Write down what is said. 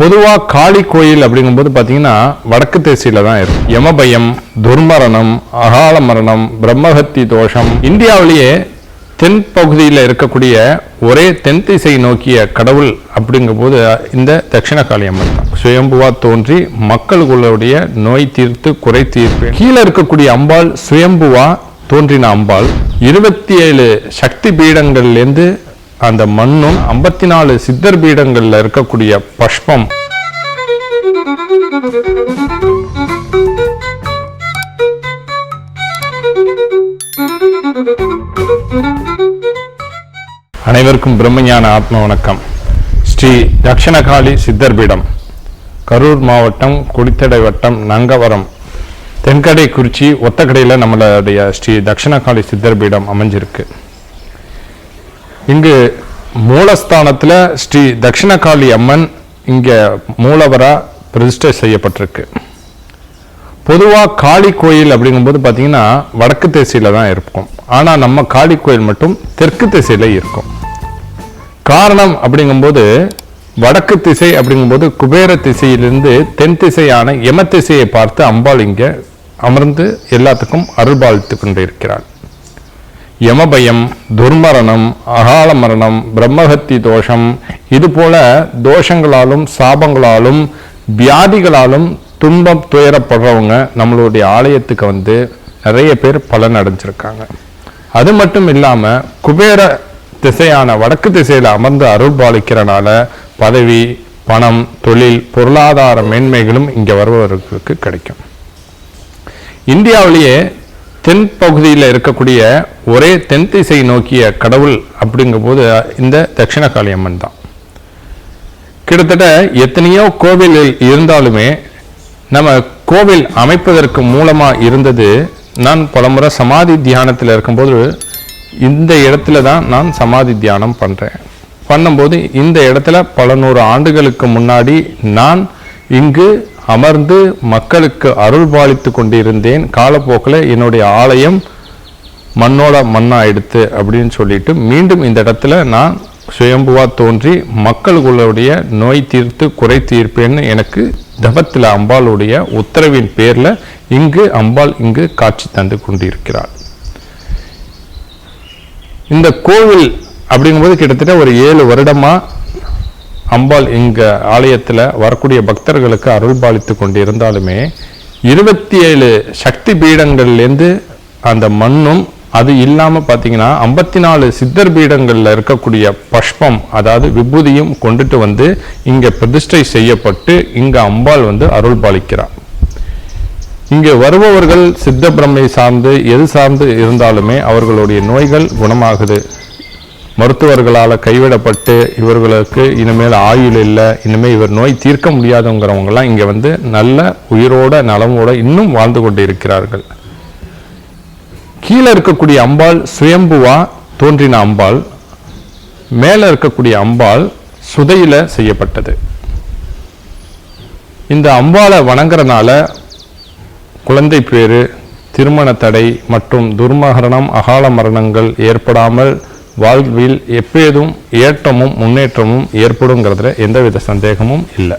பொதுவாக காளி கோயில் அப்படிங்கும்போது பார்த்தீங்கன்னா வடக்கு திசையில தான் இருக்கும். யமபயம் துர்மரணம் அகால மரணம் பிரம்மஹத்தி தோஷம். இந்தியாவிலேயே தென் பகுதியில் இருக்கக்கூடிய ஒரே தென் திசை நோக்கிய கடவுள் அப்படிங்கும்போது இந்த தட்சிணகாளி அம்மன் தான். சுயம்புவா தோன்றி மக்களுடைய நோய் தீர்த்து குறை தீர்ப்பேன் கீழே இருக்கக்கூடிய அம்பாள் சுயம்புவா தோன்றின அம்பாள். இருபத்தி ஏழு சக்தி பீடங்கள்லேருந்து அந்த மண்ணும் ஐம்பத்தி நாலு சித்தர் பீடங்கள்ல இருக்கக்கூடிய பஷ்பம். அனைவருக்கும் பிரம்மஞான ஆத்ம வணக்கம். ஸ்ரீ தட்சிணகாளி சித்தர் பீடம் கரூர் மாவட்டம் குடித்தடை வட்டம் நங்கவரம் தென்கடை குறிச்சி ஒத்தக்கடையில் நம்மளுடைய ஸ்ரீ தட்சிணகாளி சித்தர் பீடம் அமைஞ்சிருக்கு. இங்கு மூலஸ்தானத்தில் ஸ்ரீ தட்சிணகாளி அம்மன் இங்கே மூலவரா பிரதிஷ்டை செய்யப்பட்டிருக்கு. பொதுவாக காளி கோயில் அப்படிங்கும்போது பார்த்தீங்கன்னா வடக்கு திசையில் தான் இருக்கும். ஆனால் நம்ம காளி கோயில் மட்டும் தெற்கு திசையில் இருக்கும். காரணம் அப்படிங்கும்போது வடக்கு திசை அப்படிங்கும்போது குபேர திசையிலிருந்து தென் திசையான யம திசையை பார்த்து அம்பாள் இங்கே அமர்ந்து எல்லாத்துக்கும் அருள்பாலித்து கொண்டிருக்கிறாள். யமபயம் துர்மரணம் அகால மரணம் பிரம்மஹத்தி தோஷம். இதுபோல தோஷங்களாலும் சாபங்களாலும் வியாதிகளாலும் துன்பம் துயரப்படுறவங்க நம்மளுடைய ஆலயத்துக்கு வந்து நிறைய பேர் பலன் அடைஞ்சிருக்காங்க. அது மட்டும் இல்லாம குபேர திசையான வடக்கு திசையில அமர்ந்து அருள் பாலிக்கிறனால பதவி பணம் தொழில் பொருளாதார மேன்மைகளும் இங்கே வருபவர்களுக்கு கிடைக்கும். இந்தியாவிலேயே தென் பகுதியில் இருக்கக்கூடிய ஒரே தென் திசை நோக்கிய கடவுள் அப்படிங்கும்போது இந்த தட்சிணகாளி அம்மன் தான். கிட்டத்தட்ட எத்தனையோ கோவிலில் இருந்தாலுமே நம்ம கோவில் அமைப்பதற்கு மூலமாக இருந்தது நான் பலமுறை சமாதி தியானத்தில் இருக்கும்போது இந்த இடத்துல தான் நான் சமாதி தியானம் பண்ணுறேன் பண்ணும்போது இந்த இடத்துல பல நூறு ஆண்டுகளுக்கு முன்னாடி நான் இங்கு அமர்ந்து மக்களுக்கு அருள் பாலித்து கொண்டிருந்தேன். காலப்போக்கில் என்னுடைய ஆலயம் மண்ணோட மண்ணாயிடுத்து அப்படின்னு சொல்லிட்டு மீண்டும் இந்த இடத்துல நான் சுயம்புவா தோன்றி மக்களுடைய நோய் தீர்த்து குறை தீர்ப்பேன்னு எனக்கு தபத்தில் அம்பாளுடைய உத்தரவின் பேரில் இங்கு அம்பாள் இங்கு காட்சி தந்து கொண்டிருக்கிறாள். இந்த கோவில் அப்படிங்கும்போது கிட்டத்தட்ட ஒரு ஏழு வருடமாக அம்பாள் இங்க ஆலயத்துல வரக்கூடிய பக்தர்களுக்கு அருள் பாலித்து கொண்டிருந்தாலுமே இருபத்தி ஏழு சக்தி பீடங்கள்லேருந்து அந்த மண்ணும் அது இல்லாம பாத்தீங்கன்னா ஐம்பத்தி நாலு சித்தர் பீடங்கள்ல இருக்கக்கூடிய பஷ்பம் அதாவது விபூதியும் கொண்டுட்டு வந்து இங்க பிரதிஷ்டை செய்யப்பட்டு இங்க அம்பாள் வந்து அருள் பாலிக்கிறார் இங்கே வருபவர்கள் சித்த பிரம்மை சார்ந்து எது சார்ந்து இருந்தாலுமே அவர்களுடைய நோய்கள் குணமாகுது. மருத்துவர்களால் கைவிடப்பட்டு இவர்களுக்கு இனிமேல் ஆயுள் இல்லை இனிமேல் இவர் நோய் தீர்க்க முடியாதவங்கிறவங்கலாம் இங்கே வந்து நல்ல உயிரோட நலமோட இன்னும் வாழ்ந்து கொண்டு இருக்கிறார்கள் கீழே இருக்கக்கூடிய அம்பாள் சுயம்புவா தோன்றின அம்பாள் மேலே இருக்கக்கூடிய அம்பாள் சுதையில செய்யப்பட்டது. இந்த அம்பாளை வணங்குறனால குழந்தை பேரு திருமண தடை மற்றும் துர்மகரணம் அகால மரணங்கள் ஏற்படாமல் வாழ்வில் எப்பேதும் ஏற்றமும் முன்னேற்றமும் ஏற்படுங்கிறதுல எந்தவித சந்தேகமும் இல்லை.